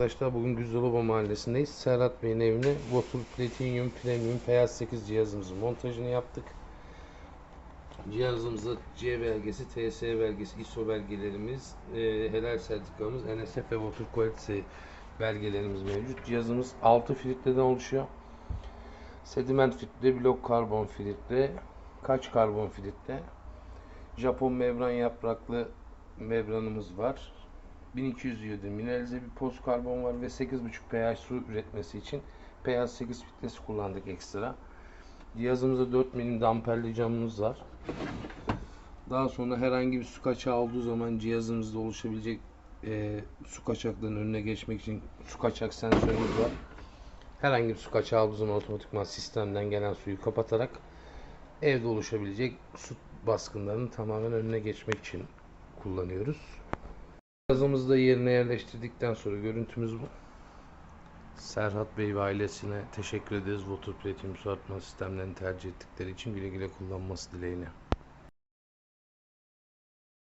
Arkadaşlar bugün Güzelova Mahallesi'ndeyiz. Serhat Bey'in evine Water Platinum Premium PS8 cihazımızın montajını yaptık. Cihazımızda C belgesi, TS belgesi, ISO belgelerimiz, e, helal sertifikamız, NSF ve Water Quality belgelerimiz mevcut. Cihazımız 6 filtreden oluşuyor. Sediment filtre, blok karbon filtre, kaç karbon filtre, Japon membran yapraklı membranımız var. 1200 iyodi mineralize bir poz karbon var ve 8,5 pH su üretmesi için pH 8 filtresi kullandık ekstra. Cihazımızda 4 milim damperli camımız var. Daha sonra herhangi bir su kaçağı olduğu zaman cihazımızda oluşabilecek e, su kaçaklarının önüne geçmek için su kaçak sensörümüz var. Herhangi bir su kaçağı olduğu zaman otomatikman sistemden gelen suyu kapatarak evde oluşabilecek su baskınlarının tamamen önüne geçmek için kullanıyoruz. Cihazımızı da yerine yerleştirdikten sonra görüntümüz bu. Serhat Bey ve ailesine teşekkür ederiz. Water Platinum su sistemlerini tercih ettikleri için güle güle kullanması dileğiyle.